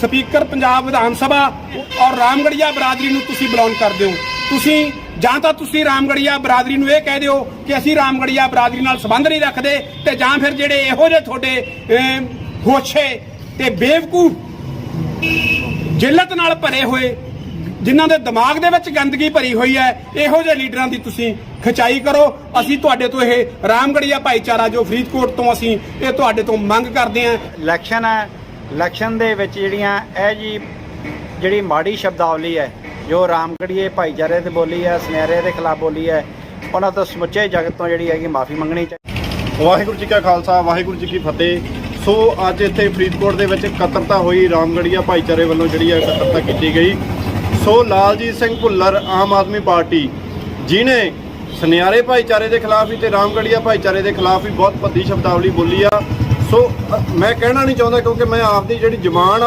Speaker Punjab Vidhan Sabha ਔਰ ਰਾਮਗੜੀਆ ਬਰਾਦਰੀ ਨੂੰ ਤੁਸੀਂ ਬਿਲੋਂਗ ਕਰਦੇ ਹੋ। ਤੁਸੀਂ ਜਾਂ ਤਾਂ ਤੁਸੀਂ ਰਾਮਗੜੀਆ ਬਰਾਦਰੀ ਨੂੰ ਇਹ ਕਹਿ ਦਿਓ ਕਿ ਅਸੀਂ ਰਾਮਗੜੀਆ ਬਰਾਦਰੀ ਨਾਲ ਸੰਬੰਧ ਨਹੀਂ ਰੱਖਦੇ ਤੇ ਜਾਂ ਫਿਰ ਜਿਹੜੇ ਇਹੋ ਜਿਹੇ ਤੁਹਾਡੇ ਹੋਛੇ ਤੇ ਬੇਵਕੂਫ ਜਿਲਤ ਨਾਲ ਭਰੇ ਹੋਏ, ਜਿਨ੍ਹਾਂ ਦੇ ਦਿਮਾਗ ਦੇ ਵਿੱਚ ਗੰਦਗੀ ਭਰੀ ਹੋਈ ਹੈ, ਇਹੋ ਜਿਹੇ ਲੀਡਰਾਂ ਦੀ ਤੁਸੀਂ ਖਿਚਾਈ ਕਰੋ। ਅਸੀਂ ਤੁਹਾਡੇ ਤੋਂ ਇਹ ਰਾਮਗੜੀਆ ਭਾਈਚਾਰਾ ਜੋ ਫਰੀਦਕੋਟ ਤੋਂ ਅਸੀਂ ਇਹ ਤੁਹਾਡੇ ਤੋਂ ਮੰਗ ਕਰਦੇ ਹਾਂ। ਇਲੈਕਸ਼ਨ ਹੈ। ਇਲੈਕਸ਼ਨ ਦੇ ਵਿੱਚ ਜਿਹੜੀਆਂ ਇਹ ਜੀ ਜਿਹੜੀ ਮਾੜੀ ਸ਼ਬਦਾਵਲੀ ਹੈ, ਜੋ ਰਾਮਗੜੀਏ ਭਾਈਚਾਰੇ ਤੇ ਬੋਲੀ ਹੈ ਸੁਨਹਿਰੇ ਦੇ ਖਿਲਾਫ ਬੋਲੀ ਹੈ, ਉਹਨਾਂ ਤੋਂ ਸਮੁੱਚੇ ਜਗਤ ਤੋਂ ਜਿਹੜੀ ਹੈਗੀ ਮਾਫੀ ਮੰਗਣੀ ਚਾਹੀਦੀ ਵਾਹਿਗੁਰੂ ਜੀ ਕਾ ਖਾਲਸਾ, ਵਾਹਿਗੁਰੂ ਜੀ ਕੀ ਫਤਿਹ। ਸੋ ਅੱਜ ਇੱਥੇ ਫਰੀਦਕੋਟ ਦੇ ਵਿੱਚ ਇਕੱਤਰਤਾ ਹੋਈ, ਰਾਮਗੜੀਆ ਭਾਈਚਾਰੇ ਵੱਲੋਂ ਜਿਹੜੀ ਹੈ ਇਕੱਤਰਤਾ ਕੀਤੀ ਗਈ। ਸੋ ਲਾਲਜੀਤ ਸਿੰਘ ਭੁੱਲਰ, ਆਮ ਆਦਮੀ ਪਾਰਟੀ ਜਿਨੇ ਸੁਨਿਆਰੇ ਭਾਈਚਾਰੇ ਦੇ ਖਿਲਾਫ ਵੀ ਤੇ ਰਾਮਗੜੀਆ ਭਾਈਚਾਰੇ ਦੇ ਖਿਲਾਫ ਵੀ ਬਹੁਤ ਭੱਦੀ ਸ਼ਬਦਾਵਲੀ ਬੋਲੀ ਆ। ਸੋ ਮੈਂ ਕਹਿਣਾ ਨਹੀਂ ਚਾਹੁੰਦਾ ਕਿਉਂਕਿ ਮੈਂ ਆਪਦੀ ਜਿਹੜੀ ਜ਼ਬਾਨ ਆ